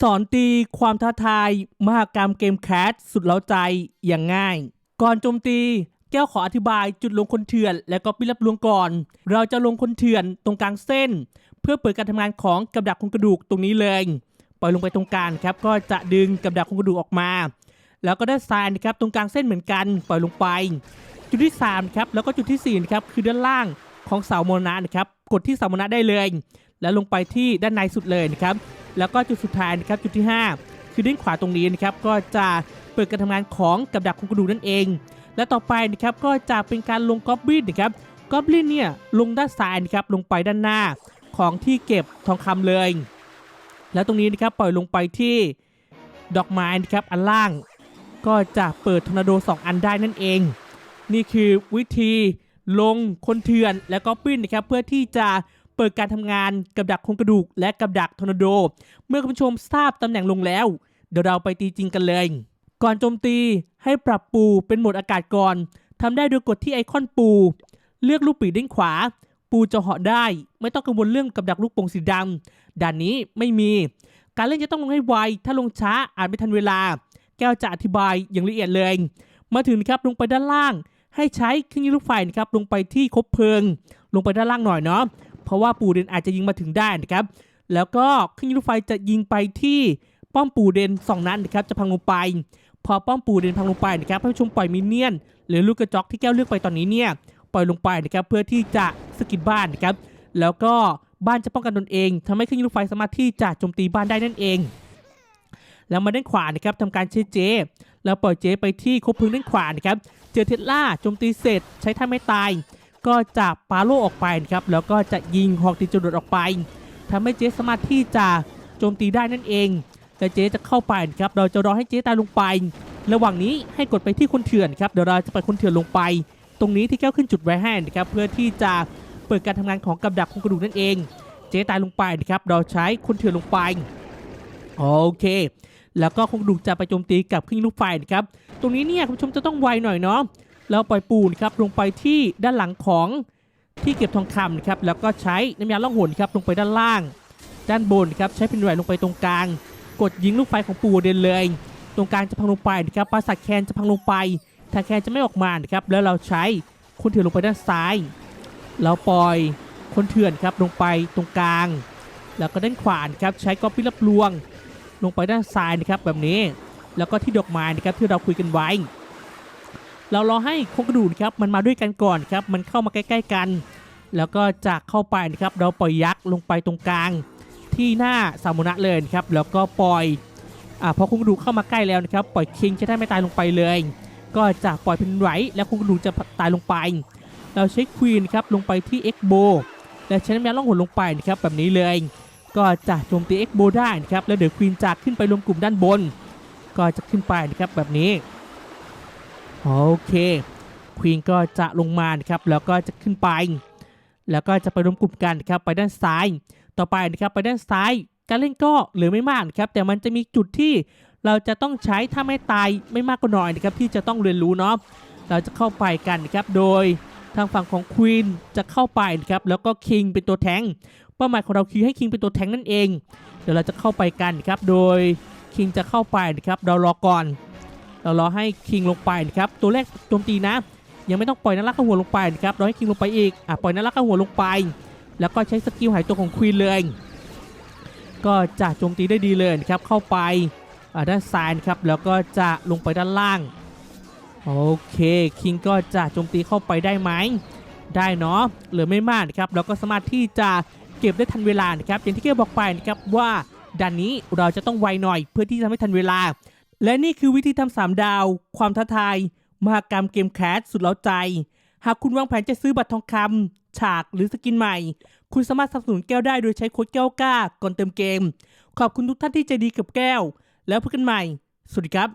สอนตีความท้าทาย มหากรรมเกมแคสสุดเล้าใจอย่างง่าย ก่อนโจมตีแก้วขออธิบายจุดลงคนเถื่อน และก็ปิรับลวงก่อน เราจะลงคนเถื่อนตรงกลางเส้น เพื่อเปิดการทำงานของกับดักโครงกระดูกตรงนี้เลย ปล่อยลงไปตรงกลางครับ ก็จะดึงกับดักโครงกระดูกออกมา แล้วก็ด้านซ้ายนะครับตรงกลางเส้นเหมือนกันปล่อยลงไป จุดที่3ครับแล้วก็จุดที่4ครับคือด้านล่างของเสาโมนะนะครับกดที่เสาโมนะได้เลย แล้วลงไปที่ด้านในสุดเลยนะครับแล้วก็จุดสุดท้ายนะครับจุดที่ 5 คือด้านขวาตรงนี้นะครับก็จะเปิดการทำงานของกับดักครงกระดูกนั่นเอง และต่อไปนะครับก็จะเป็นการลงกอบลินนะครับกอบลินเนี่ยลงด้านซ้ายนะครับลงไปด้านหน้าของที่เก็บทองคำเลย แล้วตรงนี้นะครับปล่อยลงไปที่ดอกไม้นะครับอันล่างก็จะเปิดทอร์นาโด 2 อันได้นั่นเอง นี่คือวิธีลงคนเถื่อนและก็ปิ้นนะครับเพื่อที่จะ เปิดการทำงานกับดักโครงกระดูก และกับดักทอร์นาโด เมื่อคุณผู้ชมทราบตำแหน่งลงแล้ว เดี๋ยวเราไปตีจริงกันเลย ก่อนโจมตีให้ปรับปูเป็นโหมดอากาศก่อนทำได้โดยกดที่ไอคอนปู เลือกลูกปีกด้านขวา ปูจะเหาะได้ ไม่ต้องกังวลเรื่องกับดักลูกโป่งสีดำด่านนี้ไม่มี การเล่นจะต้องลงให้ไว ถ้าลงช้าอาจไม่ทันเวลา แก้วจะอธิบายอย่างละเอียดเลย มาถึงครับลงไปด้านล่าง ให้ใช้เครื่องยิงลูกไฟนะครับลงไปที่คบเพลิง ลงไปด้านล่างหน่อยเนาะ เพราะว่าปูเดนอาจจะยิงมาถึงได้นะครับ แล้วก็เครื่องยิงลูกไฟจะยิงไปที่ป้อมปูเดนสองนัดนนะครับ จะพังลงไป พอป้อมปูเดนพังลงไปนะครับให้ผู้ชมปล่อยมินเนี่ยน หรือลูกกระจอกที่แก้วเลือกไปตอนนี้เนี่ยปล่อยลงไปนะครับเพื่อที่จะสกิดบ้านนะครับ แล้วก็บ้านจะป้องกันตนเองทำให้เครื่องยิงลูกไฟสามารถที่จะโจมตีบ้านได้นั่นเอง แล้วมาด้านขวานะครับทำการใช้เจ แล้วปล่อยเจไปที่คบเพลิงด้านขวานะครับ เจอเทสลาโจมตีเสร็จใช้ท่าไม่ตาย ก็จะปาโลออกไปนะครับแล้วก็จะยิงฮอกตีจรวดออกไปทำให้เจสามารถที่จะโจมตีได้นั่นเอง แต่เจจะเข้าไปครับเราจะรอให้เจตายลงไประหว่างนี้ให้กดไปที่คนเถื่อนครับเดี๋ยวเราจะไปคนเถื่อนลงไป ตรงนี้ที่แก้วขึ้นจุดไว้ให้นะครับเพื่อที่จะเปิดการทำงานของกับดักโครงกระดูกนั่นเอง เจตายลงไปนะครับเราใช้คนเถื่อนลงไปโอเค แล้วก็คงดูกจะไปโจมตีกับเครื่งยิงลูกไฟนะครับ ตรงนี้เนี่ยคุณผู้ชมจะต้องไวหน่อยเนาะ แล้วปล่อยปูนครับลงไปที่ด้านหลังของที่เก็บทองคำนะครับแล้วก็ใช้น้ำยาล่องหนครับลงไปด้านล่าง ด้านบนครับใช้เป็นไหวลงไปตรงกลาง กดยิงลูกไฟของปูเดนเลย ตรงกลางจะพังลงไปนะครับปราสาทแคนจะพังลงไปถ้าแคนจะไม่ออกมานะครับแล้วเราใช้คนเถื่อนลงไปด้านซ้ายเราปล่อยคนเถื่อนครับลงไปตรงกลาง แล้วก็ด้านขวานครับใช้ก๊อปปี้รับลวง ลงไปด้านซ้ายนะครับแบบนี้ แล้วก็ที่ดอกไม้นะครับที่เราคุยกันไว้ เรารอให้โครงกระดูกนครับมันมาด้วยกันก่อนครับมันเข้ามาใกล้ ๆกัน แล้วก็จะเข้าไปนะครับเราปล่อยยักษ์ลงไปตรงกลาง ที่หน้าสามุนะเลยครับแล้วก็ปล่อยอ่าพอโครงกระดูกเข้ามาใกล้แล้วนะครับปล่อยคิงจะได้ไม่ตายลงไปเลย ก็จะปล่อยเป็นไหวแล้วโครงกระดูกจะตายลงไป เราใช้ควีนครับลงไปที่เอ็กโบและใช้น้ำยาล่องหนลงไปนะครับแบบนี้เลยก็จะโจมตีเอ็กโบได้นะครับแล้วเดี๋ยวควีนจะขึ้นไปรวมกลุ่มด้านบน ก็จะขึ้นไปนะครับแบบนี้ โอเคควีนก็จะลงมานะครับแล้วก็จะขึ้นไป แล้วก็จะไปรวมกลุ่มกันครับไปด้านซ้าย ต่อไปนะครับไปด้านซ้าย การเล่นก็เหลือไม่มากครับแต่มันจะมีจุดที่เราจะต้องใช้ถ้าไม่ตายไม่มากก็น้อยนะครับที่จะต้องเรียนรู้เนาะเราจะเข้าไปกันนะครับโดยทางฝั่งของควีนจะเข้าไปนะครับแล้วก็คิงเป็นตัวแทงเป้าหมายของเราคือให้คิงเป็นตัวแทงนั่นเอง เดี๋ยวเราจะเข้าไปกันครับโดยคิงจะเข้าไปนะครับเรารอก่อน เรารอให้คิงลงไปนะครับตัวแรกโจมตีนะ ยังไม่ต้องปล่อยนารักข้าหัวลงไปนะครับรอให้คิงลงไปอีกอะปล่อยนารักข้าหัวลงไป แล้วก็ใช้สกิลหายตัวของควีนเลย ก็จะโจมตีได้ดีเลยนะครับเข้าไปอ่าด้านซ้ายนะครับแล้วก็จะลงไปด้านล่างโอเคคิงก็จะโจมตีเข้าไปได้ไหมได้เนาะเหลือไม่มากนะครับแล้วก็สามารถที่จะเก็บได้ทันเวลานะครับอย่างที่เกบอกไปนะครับว่าด่านนี้เราจะต้องไวหน่อยเพื่อที่จะทำให้ทันเวลา และนี่คือวิธีทำสามดาว ความท้าทาย มหากรรมเกมแคสสุดเล้าใจ หากคุณวางแผนจะซื้อบัตรทองคำฉากหรือสกินใหม่ คุณสามารถสนับสนุนแก้วได้โดยใช้โค้ดแก้วกล้าก่อนเติมเกม ขอบคุณทุกท่านที่ใจดีกับแก้ว แล้วพบกันใหม่ สวัสดีครับ